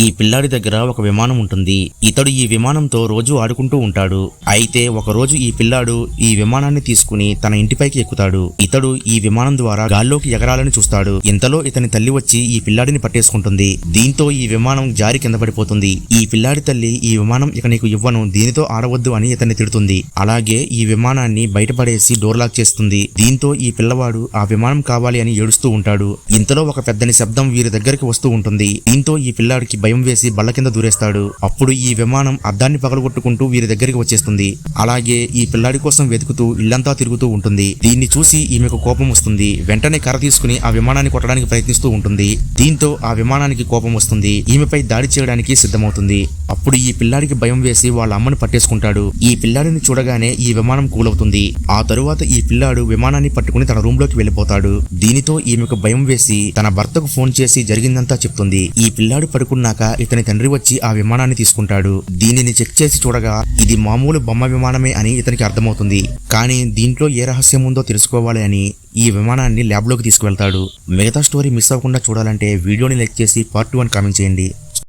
ఈ పిల్లాడి దగ్గర ఒక విమానం ఉంటుంది. ఇతడు ఈ విమానంతో రోజు ఆడుకుంటూ ఉంటాడు. అయితే ఒక రోజు ఈ పిల్లాడు ఈ విమానాన్ని తీసుకుని తన ఇంటిపైకి ఎక్కుతాడు. ఇతడు ఈ విమానం ద్వారా గాల్లోకి ఎగరాలని చూస్తాడు. ఇంతలో ఇతని తల్లి వచ్చి ఈ పిల్లాడిని పట్టేసుకుంటుంది. దీంతో ఈ విమానం జారి కింద పడిపోతుంది. ఈ పిల్లాడి తల్లి ఈ విమానం ఇక నీకు ఇవ్వను దీనితో ఆడవద్దు అని ఇతన్ని తిడుతుంది. అలాగే ఈ విమానాన్ని బయటపడేసి డోర్ లాక్ చేస్తుంది. దీంతో ఈ పిల్లవాడు ఆ విమానం కావాలి అని ఏడుస్తూ ఉంటాడు. ఇంతలో ఒక పెద్దని శబ్దం వీరి దగ్గరికి వస్తూ ఉంటుంది. దీంతో ఈ పిల్లాడికి భయం వేసి బల్ల కింద దూరేస్తాడు. అప్పుడు ఈ విమానం అద్దాన్ని పగలగొట్టుకుంటూ వీరి దగ్గరికి వచ్చేస్తుంది. అలాగే ఈ పిల్లాడి కోసం వెతుకుతూ ఇల్లంతా తిరుగుతూ ఉంటుంది. దీన్ని చూసి ఈమెకు కోపం వస్తుంది. వెంటనే కర్ర తీసుకుని ఆ విమానాన్ని కొట్టడానికి ప్రయత్నిస్తూ ఉంటుంది. దీంతో ఆ విమానానికి కోపం వస్తుంది. ఈమెపై దాడి చేయడానికి సిద్ధమవుతుంది. అప్పుడు ఈ పిల్లాడికి భయం వేసి వాళ్ళ అమ్మని పట్టేసుకుంటాడు. ఈ పిల్లాడిని చూడగానే ఈ విమానం కూలవుతుంది. ఆ తరువాత ఈ పిల్లాడు విమానాన్ని పట్టుకుని తన రూమ్లోకి వెళ్ళిపోతాడు. దీనితో ఈమెకు భయం వేసి తన భర్తకు ఫోన్ చేసి జరిగిందంతా చెప్తుంది. ఈ పిల్లాడు పడుకున్న పడుకున్నాక ఇతని తండ్రి వచ్చి ఆ విమానాన్ని తీసుకుంటాడు. దీనిని చెక్ చేసి చూడగా ఇది మామూలు బొమ్మ విమానమే అని ఇతనికి అర్థమవుతుంది. కానీ దీంట్లో ఏ రహస్యం ఉందో తెలుసుకోవాలి అని ఈ విమానాన్ని ల్యాబ్లోకి తీసుకువెళ్తాడు. మిగతా స్టోరీ మిస్ అవ్వకుండా చూడాలంటే వీడియోని లైక్ చేసి పార్ట్ వన్ కామెంట్ చేయండి.